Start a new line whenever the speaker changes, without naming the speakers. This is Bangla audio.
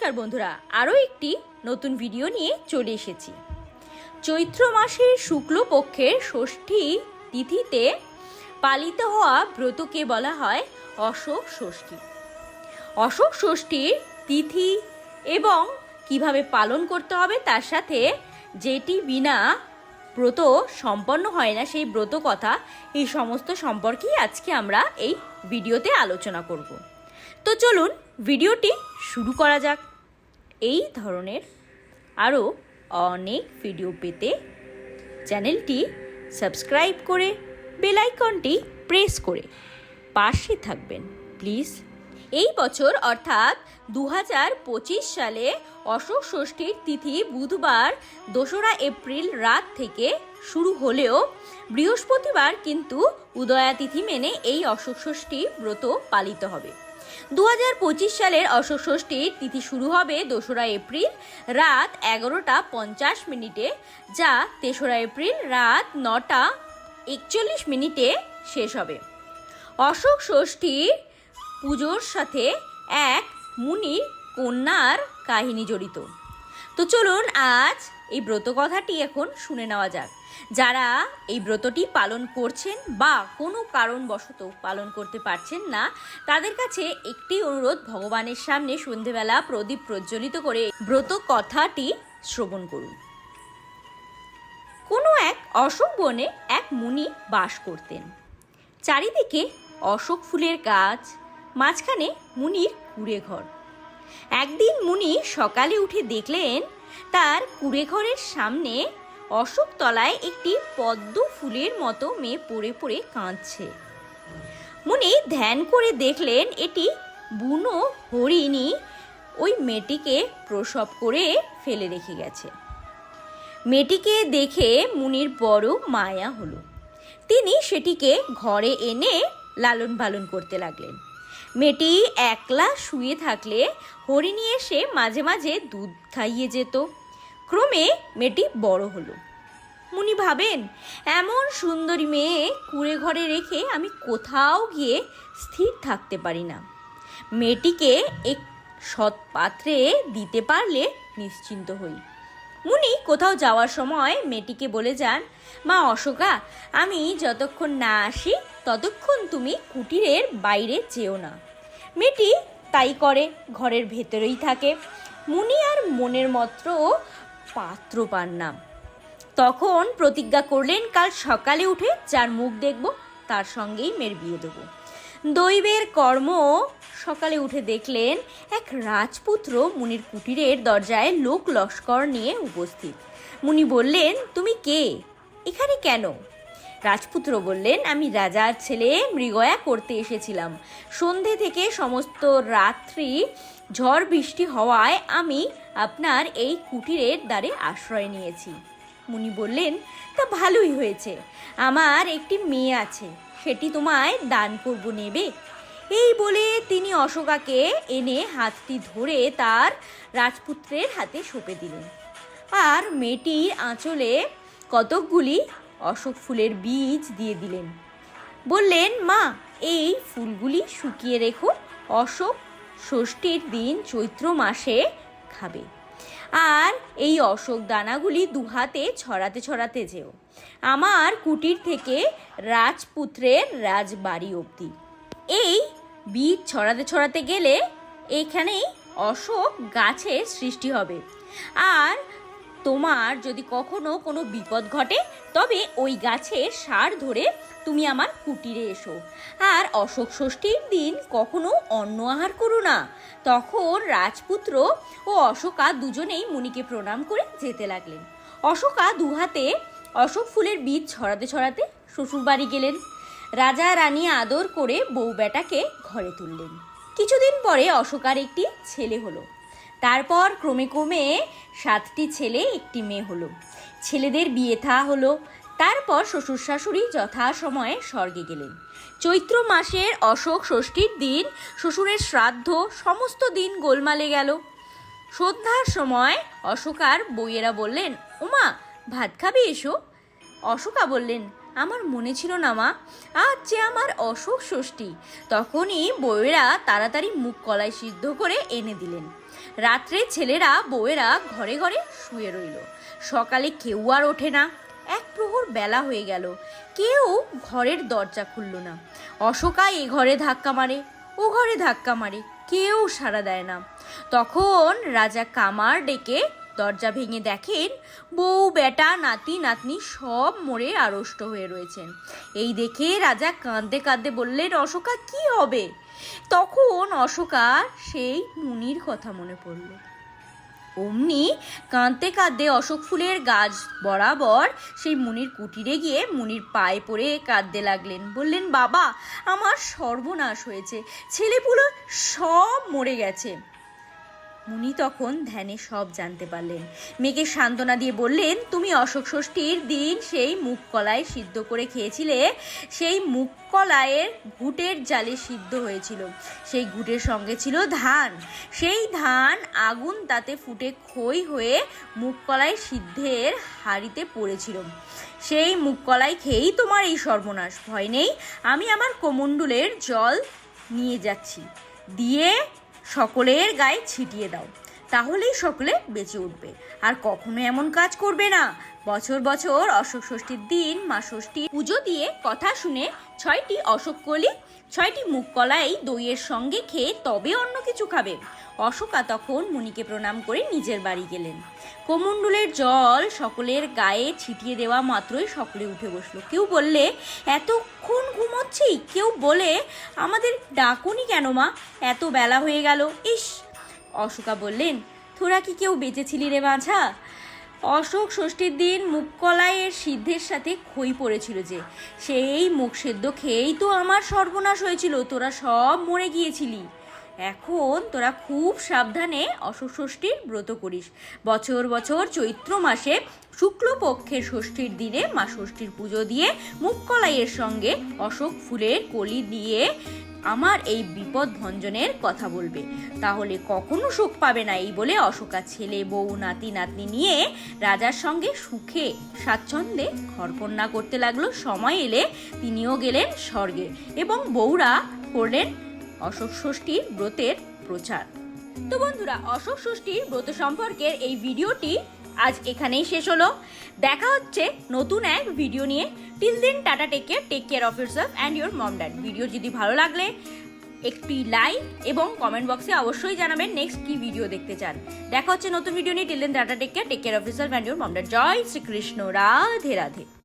নমস্কার বন্ধুরা, আরও একটি নতুন ভিডিও নিয়ে চলে এসেছি। চৈত্র মাসের শুক্লপক্ষের ষষ্ঠী তিথিতে পালিত হওয়া ব্রতকে বলা হয় অশোক ষষ্ঠী। অশোক ষষ্ঠীর তিথি এবং কীভাবে পালন করতে হবে তার সাথে যেটি বিনা ব্রত সম্পন্ন হয় না, সেই ব্রত কথা, এই সমস্ত সম্পর্কেই আজকে আমরা এই ভিডিওতে আলোচনা করব। তো চলুন, ভিডিওটি শুরু করা যাক। এই ধরনের আরও অনেক ভিডিও পেতে চ্যানেলটি সাবস্ক্রাইব করে বেলাইকনটি প্রেস করে পাশে থাকবেন। প্লিজ, এই বছর অর্থাৎ দু হাজার পঁচিশ সালে অশোক ষষ্ঠীর তিথি বুধবার দোসরা এপ্রিল রাত থেকে শুরু হলেও বৃহস্পতিবার কিন্তু উদয়া তিথি মেনে এই অশোক ষষ্ঠী ব্রত পালিত হবে। দু হাজার পঁচিশ সালের অশোক ষষ্ঠীর তিথি শুরু হবে দোসরা এপ্রিল রাত এগারোটা পঞ্চাশ মিনিটে, যা তেসরা এপ্রিল রাত নটা একচল্লিশ মিনিটে শেষ হবে। অশোক ষষ্ঠীর পুজোর সাথে এক মুনি কন্যার কাহিনী জড়িত। তো চলুন আজ এই ব্রত কথাটি এখন শুনে নেওয়া যাক। যারা এই ব্রতটি পালন করছেন বা কোনো কারণবশত পালন করতে পারছেন না, তাদের কাছে একটি অনুরোধ ভগবানের সামনে সন্ধেবেলা প্রদীপ প্রজ্বলিত করে ব্রত কথাটি শ্রবণ করুন। কোনো এক অশোক বনে এক মুনি বাস করতেন। চারিদিকে অশোক ফুলের গাছ, মাঝখানে মুনির কুড়ে ঘর একদিন মুনি সকালে উঠে দেখলেন তার কুড়ে ঘরের সামনে অশোক তলায় একটি পদ্ম ফুলের মতো মেয়ে পড়ে পড়ে কাঁদছে। মুনি ধ্যান করে দেখলেন এটি বুনো হরিণী ওই মেয়েটিকে প্রসব করে ফেলে রেখে গেছে। মেয়েটিকে দেখে মুনির বড় মায়া হলো। তিনি সেটিকে ঘরে এনে লালন পালন করতে লাগলেন। মেয়েটি একলা শুয়ে থাকলে হরিণী এসে মাঝে মাঝে দুধ খাইয়ে যেত। ক্রমে মেয়েটি বড় হলো। মুনি ভাবেন, এমন সুন্দরী মেয়ে কুড়ে ঘরে রেখে আমি কোথাও গিয়ে স্থির থাকতে পারি না। মেয়েটিকে এক সৎ পাত্রে দিতে পারলে নিশ্চিন্ত হই। মুনি কোথাও যাওয়ার সময় মেয়েটিকে বলে যান, মা অশোকা, আমি যতক্ষণ না আসি ততক্ষণ তুমি কুটিরের বাইরে যেও না। মেয়েটি তাই করে, ঘরের ভেতরেই থাকে। মুনি আর মনের মাত্র পাত্র পান না। তখন প্রতিজ্ঞা করলেন, কাল সকালে উঠে যার মুখ দেখব, তার সঙ্গেই মেয়ের বিয়ে দেবো। দৈবের কর্ম সকালে উঠে দেখলেন, এক রাজপুত্র মুনির কুটিরের দরজায় লোক লস্কর নিয়ে উপস্থিত। মুনি বললেন, তুমি কে? এখানে কেন? রাজপুত্র বললেন, আমি রাজার ছেলে মৃগয়া করতে এসেছিলাম। সন্ধে থেকে সমস্ত রাত্রি ঝড় বৃষ্টি হওয়ায় আমি আপনার এই কুটিরের দ্বারে আশ্রয় নিয়েছি। মুনি বললেন, তা ভালোই হয়েছে। আমার একটি মেয়ে আছে, সেটি তোমায় দান করব নেবে। এই বলে তিনি অশোকাকে এনে হাতটি ধরে তার রাজপুত্রের হাতে সঁপে দিলেন। আর মেয়েটির আঁচলে কতকগুলি অশোক ফুলের বীজ দিয়ে দিলেন। বললেন, মা, এই ফুলগুলি শুকিয়ে রেখো, অশোক ষষ্ঠীর দিন চৈত্র মাসে খাবে। আর এই অশোক দানাগুলি দুহাতে ছড়াতে ছড়াতে যেও। আমার কুটির থেকে রাজপুত্রের রাজবাড়ি অবধি। এই বীজ ছড়াতে ছড়াতে গেলে এখানেই অশোক গাছের সৃষ্টি হবে। আর তোমার যদি কখনো কোনো বিপদ ঘটে, তবে ওই গাছের সার ধরে তুমি আমার কুটিরে এসো। আর অশোক ষষ্ঠীর দিন কখনো অন্ন আহার করো না। তখন রাজপুত্র ও অশোকা দুজনেই মুনিকে প্রণাম করে যেতে লাগলেন। অশোকা দুহাতে অশোক ফুলের বীজ ছড়াতে ছড়াতে শ্বশুর বাড়ি গেলেন। রাজা রানী আদর করে বউ বেটাকে ঘরে তুললেন। কিছুদিন পরে অশোকার একটি ছেলে হলো। তারপর ক্রমে ক্রমে সাতটি ছেলে, একটি মেয়ে হলো। ছেলেদের বিয়ে থা হলো। তারপর শ্বশুর শাশুড়ি যথাসময়ে স্বর্গে গেলেন। চৈত্র মাসের অশোক ষষ্ঠীর দিন শ্বশুরের শ্রাদ্ধ, সমস্ত দিন গোলমালে গেল। সন্ধ্যার সময় অশোকার বইয়েরা বললেন, উমা, ভাত খাবি এসো? অশোকা বললেন আমার মনে ছিল না, মা। আজ যে আমার অশোক ষষ্ঠী, তখনই বউয়েরা তাড়াতাড়ি মুখ কলাই সিদ্ধ করে এনে দিলেন। রাত্রে ছেলেরা বউয়েরা ঘরে ঘরে শুয়ে রইল। সকালে কেউ আর ওঠে না। এক প্রহর বেলা হয়ে গেল। কেউ ঘরের দরজা খুলল না। অশোকা এ ঘরে ধাক্কা মারে, ও ঘরে ধাক্কা মারে, কেউ সাড়া দেয় না। তখন রাজা কামার ডেকে দরজা ভেঙে দেখেন বউ, বেটা, নাতি, নাতনি সব মরে আড়ষ্ট হয়ে রয়েছেন। এই দেখে রাজা কাঁদতে কাঁদতে বললেন, অশোকা, কি হবে? তখন অশোকা সেই মুনির কথা মনে পড়ল। অমনি কাঁদতে কাঁদতে অশোক ফুলের গাছ বরাবর সেই মুনির কুটিরে গিয়ে মুনির পায়ে পড়ে কাঁদতে লাগলেন। বললেন, বাবা, আমার সর্বনাশ হয়েছে। ছেলেপুলো সব মরে গেছে। মুনি তখন ধ্যানে সব জানতে পারলেন। মেয়েকে সান্ত্বনা দিয়ে বললেন, তুমি অশোক ষষ্ঠীর দিন সেই মুখ কলায় সিদ্ধ করে খেয়েছিলে। সেই মুখ কলায়ের ঘুটের জালে সিদ্ধ হয়েছিল। সেই ঘুটের সঙ্গে ছিল ধান। সেই ধান আগুন তাতে ফুটে খই হয়ে মুখ কলাই সিদ্ধের হাড়িতে পড়েছিল। সেই মুখ কলাই খেয়েই তোমার এই সর্বনাশ। ভয় নেই, আমি আমার কোমণ্ডুলের জল নিয়ে যাচ্ছি। দিয়ে সকলের গায়ে ছিটিয়ে দাও তাহলেই সকলে বেঁচে উঠবে। আর কখনো এমন কাজ করবে না বছর বছর অশোক ষষ্ঠীর দিন মা ষষ্ঠী পুজো দিয়ে কথা শুনে ছয়টি অশোক কলি, ছয়টি মুখ কলাই দইয়ের সঙ্গে খেয়ে তবে অন্য কিছু খাবে। অশোকা তখন মুনিকে প্রণাম করে নিজের বাড়ি গেলেন। কোমণ্ডলের জল সকলের গায়ে ছিটিয়ে দেওয়া মাত্রই সকলে উঠে বসল। কেউ বললে, এতক্ষণ ঘুমোচ্ছি? কেউ বলে, আমাদের ডাকুনি কেন মা? এত বেলা হয়ে গেল। ইস! অশোকা বললেন, তোরা কি কেউ বেঁচেছিলি রে বাছা? অশোক ষষ্ঠীর দিন মুখ কলাইয়ের সিদ্ধের সাথে খই পড়েছিল যে। সেই মুখ সেদ্ধ খেয়েই তো আমার সর্বনাশ হয়েছিল, তোরা সব মরে গিয়েছিলি। এখন তোরা খুব সাবধানে অশোক ষষ্ঠীর ব্রত করিস। বছর বছর চৈত্র মাসে শুক্লপক্ষের ষষ্ঠীর দিনে মা ষষ্ঠীর পুজো দিয়ে মুখ কলাইয়ের সঙ্গে অশোক ফুলের কলি দিয়ে আমার এই বিপদ ভঞ্জনের কথা বলবে। তাহলে কখনো সুখ পাবে না এই বলে অশোকা ছেলে, বউ, নাতি, নাতনি নিয়ে রাজার সঙ্গে সুখে স্বাচ্ছন্দ্যে ঘরকন্যা করতে লাগল। সময় এলে তিনিও গেলেন স্বর্গে এবং বউরা করলেন অশোক ষষ্ঠীর ব্রতের প্রচার। তো বন্ধুরা, অশোক ষষ্ঠীর ব্রত সম্পর্কের এই ভিডিওটি আজ এখানেই শেষ হলো। দেখা হচ্ছে নতুন এক ভিডিও নিয়ে। Till then tata take care take care of yourself and your mom dad video যদি ভালো লাগলে, একটি লাইক এবং কমেন্ট বক্সে অবশ্যই জানাবেন নেক্সট কি ভিডিও দেখতে চান। দেখা হচ্ছে নতুন ভিডিও নিয়ে। Till then tata take care take care of yourself and your mom dad Joy Shrikrishna. Radhe Radhe.